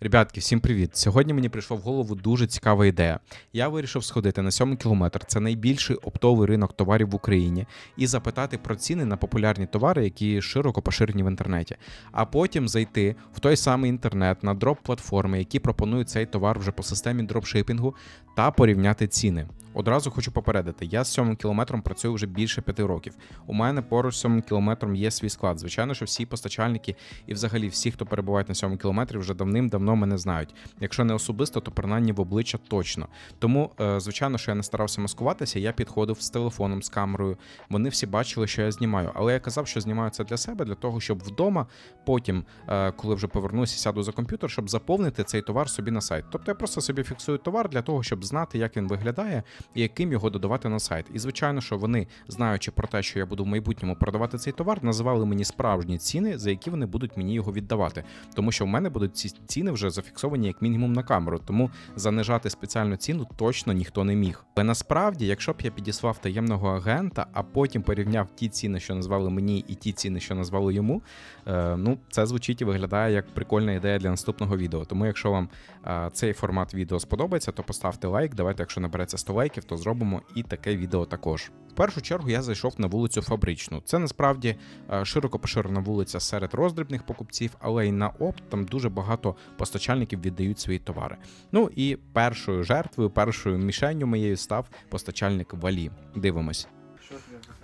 Ребятки, всім привіт! Сьогодні мені прийшла в голову дуже цікава ідея. Я вирішив сходити на 7 кілометр, це найбільший оптовий ринок товарів в Україні, і запитати про ціни на популярні товари, які широко поширені в інтернеті. А потім зайти в той самий інтернет на дроп-платформи, які пропонують цей товар вже по системі дропшипінгу, та порівняти ціни. Одразу хочу попередити, я з 7 кілометром працюю вже більше 5 років. У мене поруч з 7 кілометром є свій склад. Звичайно, що всі постачальники і взагалі всі, хто перебувають на 7 кілометрі, вже давним-давно мене знають. Якщо не особисто, то принаймні в обличчя точно. Тому, е, звичайно, що я не старався маскуватися, я підходив з телефоном, з камерою. Вони всі бачили, що я знімаю. Але я казав, що знімаю це для себе, для того, щоб вдома потім, е, коли вже повернуся, сяду за комп'ютер, щоб заповнити цей товар собі на сайт. Тобто я просто собі фіксую товар для того, щоб знати, як він виглядає і яким його додавати на сайт. І звичайно, що вони, знаючи про те, що я буду в майбутньому продавати цей товар, називали мені справжні ціни, за які вони будуть мені його віддавати. Тому що в мене будуть ці ціни вже зафіксовані як мінімум на камеру, тому занижати спеціальну ціну точно ніхто не міг. Але насправді, якщо б я підіслав таємного агента, а потім порівняв ті ціни, що назвали мені, і ті ціни, що назвали йому, е, ну це звучить і виглядає як прикольна ідея для наступного відео. Тому, якщо вам е, цей формат відео сподобається, то поставте лайк Давайте, якщо набереться 100 лайків, то зробимо і таке відео також. В першу чергу я зайшов на вулицю Фабричну. Це насправді е, широко поширена вулиця серед роздрібних покупців, але й на опт там дуже багато постачальників віддають свої товари. Ну і першою жертвою, першою мішенню моєю став постачальник Валі. Дивимось.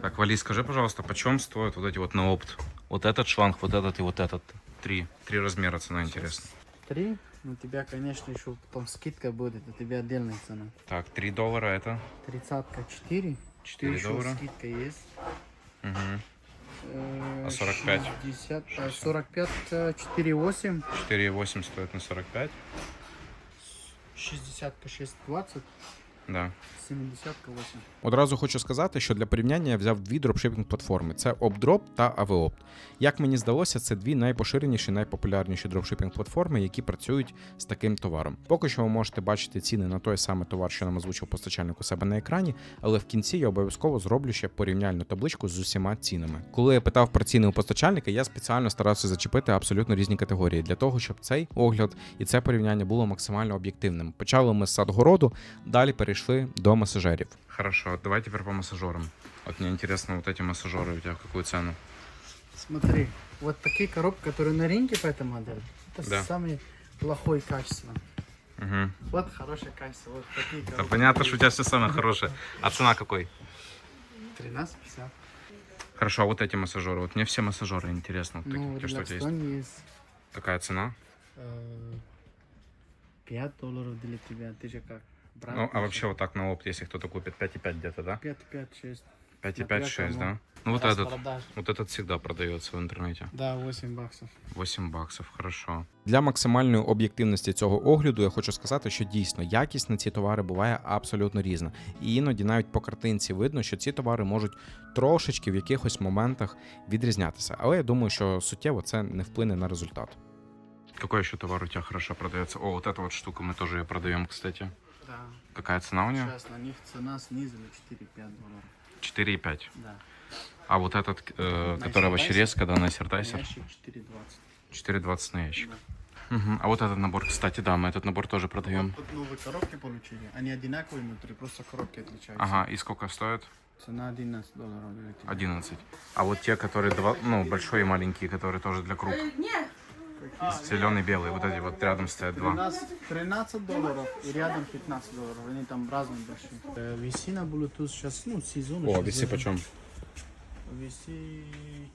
Так, Вали, скажи, пожалуйста, почем стоят вот эти вот на опт? Вот этот шланг, вот этот и вот этот. Три. Три размера цена интересна. Три. Ну, у тебя, конечно, еще потом скидка будет. У тебя отдельная цена. Так, 3 доллара это. Тридцатка 4. 4 еще доллара. скидка есть. Угу. А 45? 60, э, 45, э, 4,8. 4,8 стоит на 45. 60 6,20. Да. 70 8. Одразу хочу сказати, що для порівняння я взяв дві дропшипінг платформи: це OpDrop та AVOpt. Як мені здалося, це дві найпоширеніші, найпопулярніші дропшипінг платформи, які працюють з таким товаром. Поки що ви можете бачити ціни на той самий товар, що нам озвучив постачальник у себе на екрані, але в кінці я обов'язково зроблю ще порівняльну табличку з усіма цінами. Коли я питав про ціни у постачальника, я спеціально старався зачепити абсолютно різні категорії для того, щоб цей огляд і це порівняння було максимально об'єктивним. Почали ми з садгороду, далі перейшли до масажерів. Хорошо, давай тепер по масажерам. От мені цікаво, вот эти массажеры у тебя какую цену? Смотри, вот такие коробки, которые на ринге по этой модели, это Да. самый плохой качество. Угу. Вот хорошее качество. Вот такие коробки. Да понятно, что у тебя все самое хорошее. А цена какой? 13,50. Хорошо, а вот эти массажеры. Вот мне все массажеры интересно. Вот Ну, такие, что у тебя есть? Blackstone есть. Такая цена? Э, 5 долларов для тебя. Ты же как? брат Ну, а наш. вообще вот так на опт, если кто-то купит 5,5 где-то, да? 5, 5, 6. 5,5, 6, да? Ну вот этот, вот этот всегда продается в интернете. Да, 8 баксов. 8 баксів, хорошо. Для максимальної об'єктивності цього огляду я хочу сказати, що дійсно якість на ці товари буває абсолютно різна. І іноді навіть по картинці видно, що ці товари можуть трошечки в якихось моментах відрізнятися. Але я думаю, що суттєво це не вплине на результат. Какой еще товар у тебя хорошо продается? О, вот эта вот штука мы тоже ее продаем, кстати. Да. Какая цена у нее? Сейчас на них цена снизили 4-5 долларов. 4,5. Да. А вот этот, э, который вообще резко, да, на Сертайсер? Ящик 4,20. 4,20 на ящик. Да. Мгм. А вот этот набор, кстати, да, мы этот набор тоже продаем. Вот тут новые коробки получили. Они одинаковые внутри, просто коробки отличаются. Ага, и сколько стоит? Цена 11 долларов для тебя. 11. А вот те, которые два, ну, большой и маленький, которые тоже для круг. Зеленый, белый, вот эти вот рядом стоят два. 13, 13 долларов и рядом 15 долларов. Они там разные большие. Э, VC на Bluetooth сейчас, ну, сезон. О, сейчас весы даже. почем? VC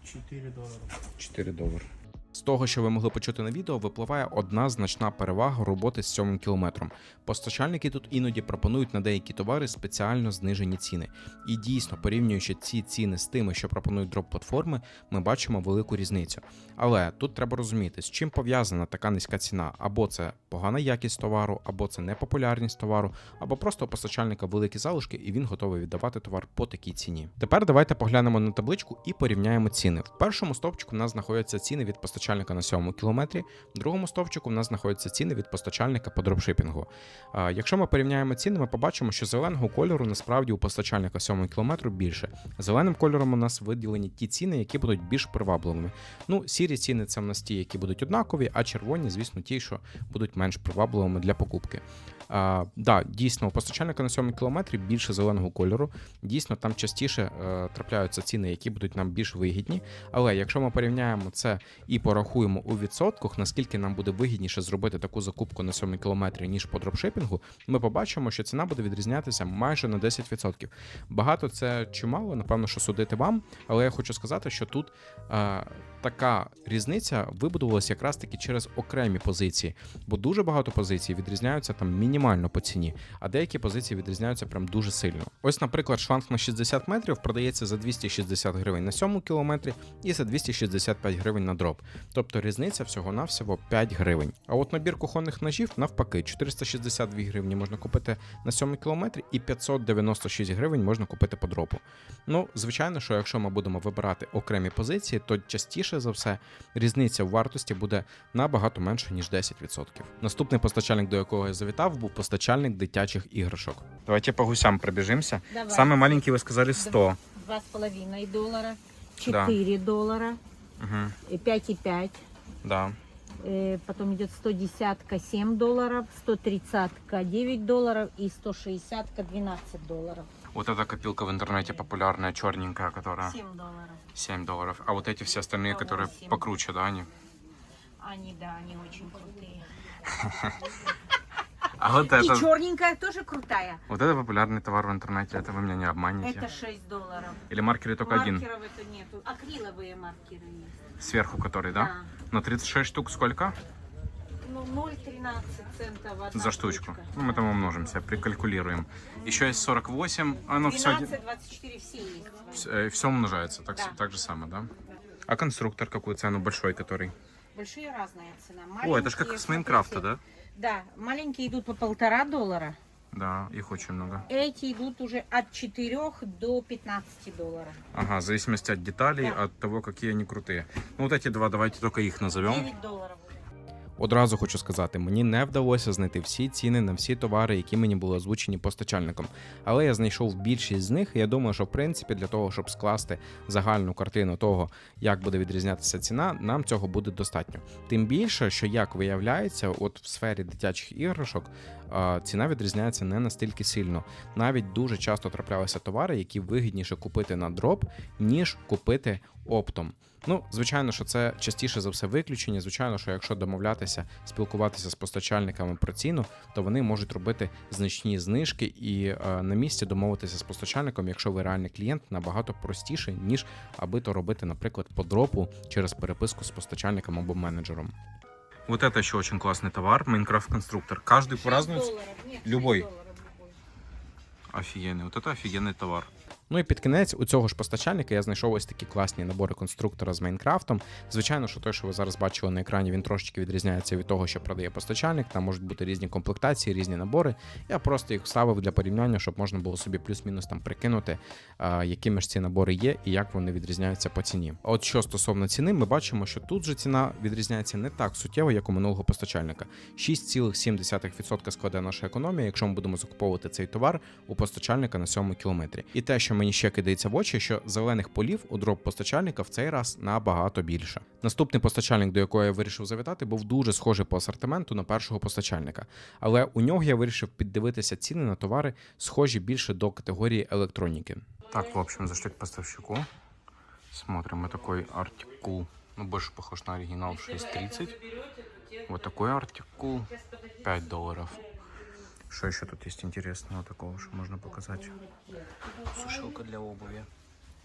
4 доллара. 4 долари. З того, що ви могли почути на відео, випливає одна значна перевага роботи з 7 кілометром. Постачальники тут іноді пропонують на деякі товари спеціально знижені ціни. І дійсно, порівнюючи ці ціни з тими, що пропонують дроп-платформи, ми бачимо велику різницю. Але тут треба розуміти, з чим пов'язана така низька ціна, або це погана якість товару, або це непопулярність товару, або просто у постачальника великі залишки, і він готовий віддавати товар по такій ціні. Тепер давайте поглянемо на табличку і порівняємо ціни. В першому стовпчику у нас знаходяться ціни від постачальника постачальника на сьомому кілометрі. В другому стовпчику в нас знаходяться ціни від постачальника по дропшипінгу. Якщо ми порівняємо ціни, ми побачимо, що зеленого кольору насправді у постачальника сьомого кілометру більше. Зеленим кольором у нас виділені ті ціни, які будуть більш привабливими. Ну, сірі ціни це в нас ті, які будуть однакові, а червоні, звісно, ті, що будуть менш привабливими для покупки. А, да, дійсно, постачальника на 7 кілометрі більше зеленого кольору. Дійсно, там частіше е, трапляються ціни, які будуть нам більш вигідні. Але якщо ми порівняємо це і порахуємо у відсотках, наскільки нам буде вигідніше зробити таку закупку на 7 кілометрі, ніж по дропшипінгу, ми побачимо, що ціна буде відрізнятися майже на 10%. Багато це чи мало, напевно, що судити вам, але я хочу сказати, що тут е, така різниця вибудувалася якраз таки через окремі позиції, бо дуже багато позицій відрізняються там мінімально по ціні, а деякі позиції відрізняються прям дуже сильно. Ось, наприклад, шланг на 60 метрів продається за 260 гривень на 7 кілометрі і за 265 гривень на дроп. Тобто різниця всього-навсього 5 гривень. А от набір кухонних ножів навпаки 462 гривні можна купити на 7 кілометрі і 596 гривень можна купити по дропу. Ну, звичайно, що якщо ми будемо вибирати окремі позиції, то частіше за все різниця в вартості буде набагато менше, ніж 10%. Наступний постачальник, до якого я завітав, був постачальник дитячих іграшок. Давайте по гусям пробіжимося. Давай. Самый маленький вы сказали 100. Два с половиной доллара, Да. 4 доллара, Угу. и 5,5. Да. Потом идет 110 7 долларов, 130 9 долларов и 160 12 долларов. Вот эта копилка в интернете популярная, черненькая, которая 7 долларов. 7 долларов. А вот эти все остальные, которые покруче, да, они? Они, да, они очень крутые. А вот И черненькая тоже крутая. Вот это популярный товар в интернете, это вы меня не обманете. Это 6 долларов. Или маркеры только один, Маркеров это нету. Акриловые маркеры есть. сверху который, да? На 36 штук сколько? Ну, 0,13 центов одна За штучку. штучка. Ну, мы там умножимся, прикалькулируем. Еще есть 48, оно все, 12, 24 все есть. все умножается, так, Да. так же самое, да? А конструктор какую цену большой, который? Большие разная цена. О, это же как с Майнкрафта, да? Да, маленькие идут по полтора доллара. Да, их очень много. Эти идут уже от 4 до 15 долларов. Ага, в зависимости от деталей, Да. от того, какие они крутые. Ну, вот эти два, давайте только их назовем. 9 долларов. Одразу хочу сказати, мені не вдалося знайти всі ціни на всі товари, які мені були озвучені постачальником. Але я знайшов більшість з них, і я думаю, що в принципі для того, щоб скласти загальну картину того, як буде відрізнятися ціна, нам цього буде достатньо. Тим більше, що як виявляється, от в сфері дитячих іграшок ціна відрізняється не настільки сильно. Навіть дуже часто траплялися товари, які вигідніше купити на дроп, ніж купити оптом. Ну, звичайно, що це частіше за все виключення. Звичайно, що якщо домовлятися, спілкуватися з постачальниками про ціну, то вони можуть робити значні знижки і е, на місці домовитися з постачальником, якщо ви реальний клієнт, набагато простіше, ніж аби то робити, наприклад, по дропу через переписку з постачальником або менеджером. Вот это еще очень классный товар, Майнкрафт конструктор. Каждый 6 долларов. Нет, Любой. 6 долларов любой. Офігенний, от це офігенний товар. Ну і під кінець у цього ж постачальника я знайшов ось такі класні набори конструктора з Майнкрафтом. Звичайно, що той, що ви зараз бачили на екрані, він трошечки відрізняється від того, що продає постачальник. Там можуть бути різні комплектації, різні набори. Я просто їх вставив для порівняння, щоб можна було собі плюс-мінус там прикинути, якими ж ці набори є і як вони відрізняються по ціні. От що стосовно ціни, ми бачимо, що тут же ціна відрізняється не так суттєво, як у минулого постачальника. 6,7% складає наша економія, якщо ми будемо закуповувати цей товар у постачальника на 7 кілометрі. І те, що мені ще кидається в очі, що зелених полів у дроп постачальника в цей раз набагато більше. Наступний постачальник, до якого я вирішив завітати, був дуже схожий по асортименту на першого постачальника. Але у нього я вирішив піддивитися ціни на товари, схожі більше до категорії електроніки. Так, в общем, зашли к поставщику. Смотрим, вот такой артикул. Ну, больше похож на оригинал 6.30. Вот такой артикул 5 долларов. Что еще тут есть интересного такого, что можно показать? Сушилка для обуви.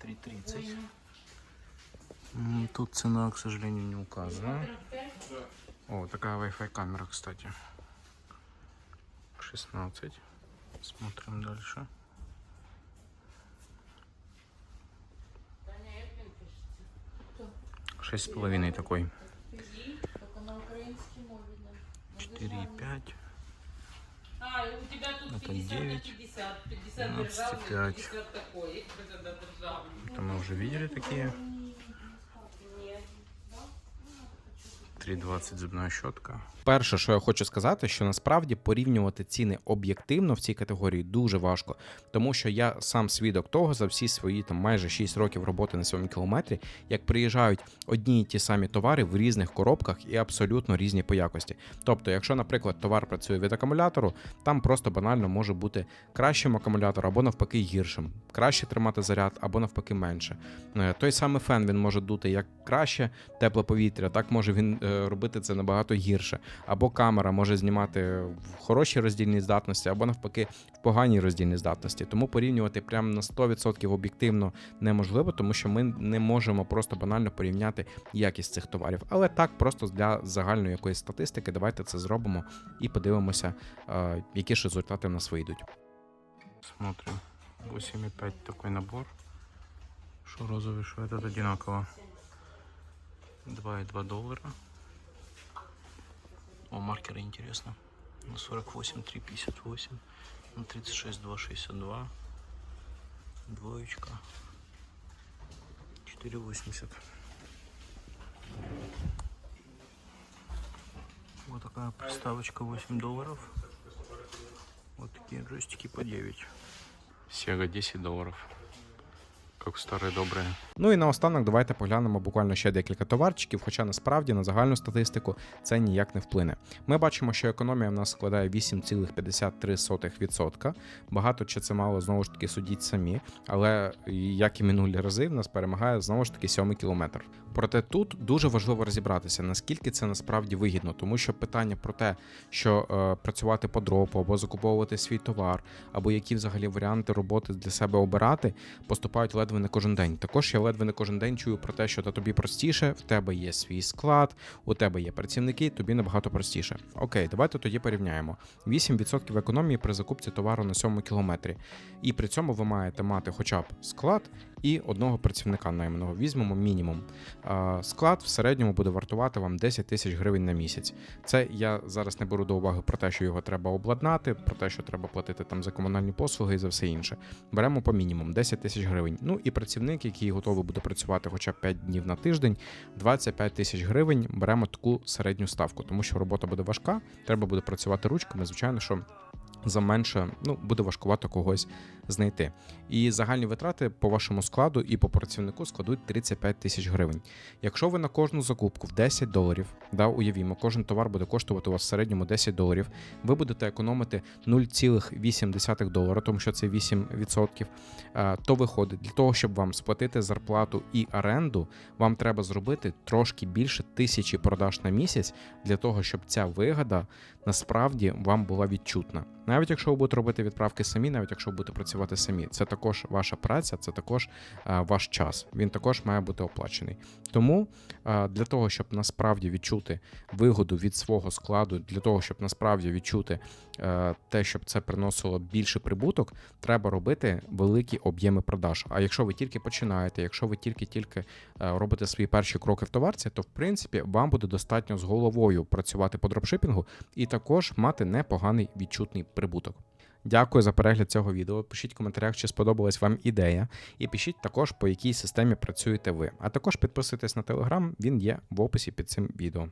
3.30. М, Тут цена, к сожалению, не указана. О, такая Wi-Fi камера, кстати. 16. Смотрим дальше. Шесть с половиной такой. Четыре и пять. А, у тебя тут Это 50 девять, на 50, 50 12,5. державный, 50 такой, если бы тогда державный. Это мы уже видели такие. 3,20 зубна щотка. Перше, що я хочу сказати, що насправді порівнювати ціни об'єктивно в цій категорії дуже важко, тому що я сам свідок того за всі свої там майже 6 років роботи на цьому кілометрі, як приїжджають одні і ті самі товари в різних коробках і абсолютно різні по якості. Тобто, якщо, наприклад, товар працює від акумулятору, там просто банально може бути кращим акумулятор або навпаки гіршим, краще тримати заряд або навпаки менше. Е, Той самий фен він може дути як краще тепле повітря, так може він е, робити це набагато гірше. Або камера може знімати в хорошій роздільній здатності, або навпаки в поганій роздільній здатності. Тому порівнювати прямо на 100% об'єктивно неможливо, тому що ми не можемо просто банально порівняти якість цих товарів. Але так, просто для загальної якоїсь статистики, давайте це зробимо і подивимося, е, які ж результати в нас вийдуть. Смотрим. 8,5 такой набор. Что розовый, что этот одинаково. 2,2 доллара. О, маркеры интересно. На 48, 3,58. На 36, 2,62. Двоечка. 4,80. Вот такая приставочка 8 долларов. Вот такие джойстики по 9. Sega 10 доларів. Як старі добрі. Ну і наостанок давайте поглянемо буквально ще декілька товарчиків, хоча насправді на загальну статистику це ніяк не вплине. Ми бачимо, що економія в нас складає 8,53%. Багато чи це мало знову ж таки судіть самі, але як і минулі рази, в нас перемагає знову ж таки сьомий кілометр. Проте тут дуже важливо розібратися, наскільки це насправді вигідно, тому що питання про те, що е, працювати по дропу або закуповувати свій товар, або які взагалі варіанти роботи для себе обирати, поступають ледве не кожен день. Також я ледве не кожен день чую про те, що та тобі простіше, в тебе є свій склад, у тебе є працівники, тобі набагато простіше. Окей, давайте тоді порівняємо. 8% економії при закупці товару на 7 кілометрі. І при цьому ви маєте мати хоча б склад і одного працівника найманого. Візьмемо мінімум. Склад в середньому буде вартувати вам 10 тисяч гривень на місяць. Це я зараз не беру до уваги про те, що його треба обладнати, про те, що треба платити там за комунальні послуги і за все інше. Беремо по мінімум 10 тисяч гривень. Ну і працівник, який готовий буде працювати хоча б 5 днів на тиждень, 25 тисяч гривень. Беремо таку середню ставку, тому що робота буде важка, треба буде працювати ручками. Звичайно, що за менше ну, буде важкувато когось знайти. І загальні витрати по вашому складу і по працівнику складуть 35 тисяч гривень. Якщо ви на кожну закупку в 10 доларів, да, уявімо, кожен товар буде коштувати у вас в середньому 10 доларів, ви будете економити 0,8 долара, тому що це 8%, е, то виходить, для того, щоб вам сплатити зарплату і оренду, вам треба зробити трошки більше тисячі продаж на місяць для того, щоб ця вигода насправді вам була відчутна. Навіть якщо ви будете робити відправки самі, навіть якщо ви будете працювати самі, це також ваша праця, це також е, ваш час. Він також має бути оплачений. Тому е, для того, щоб насправді відчути вигоду від свого складу, для того, щоб насправді відчути те, щоб це приносило більше прибуток, треба робити великі об'єми продаж. А якщо ви тільки починаєте, якщо ви тільки-тільки е, робите свої перші кроки в товарці, то в принципі вам буде достатньо з головою працювати по дропшипінгу і також мати непоганий відчутний прибуток. Дякую за перегляд цього відео. Пишіть в коментарях, чи сподобалась вам ідея, і пишіть також, по якій системі працюєте ви. А також підписуйтесь на телеграм, він є в описі під цим відео.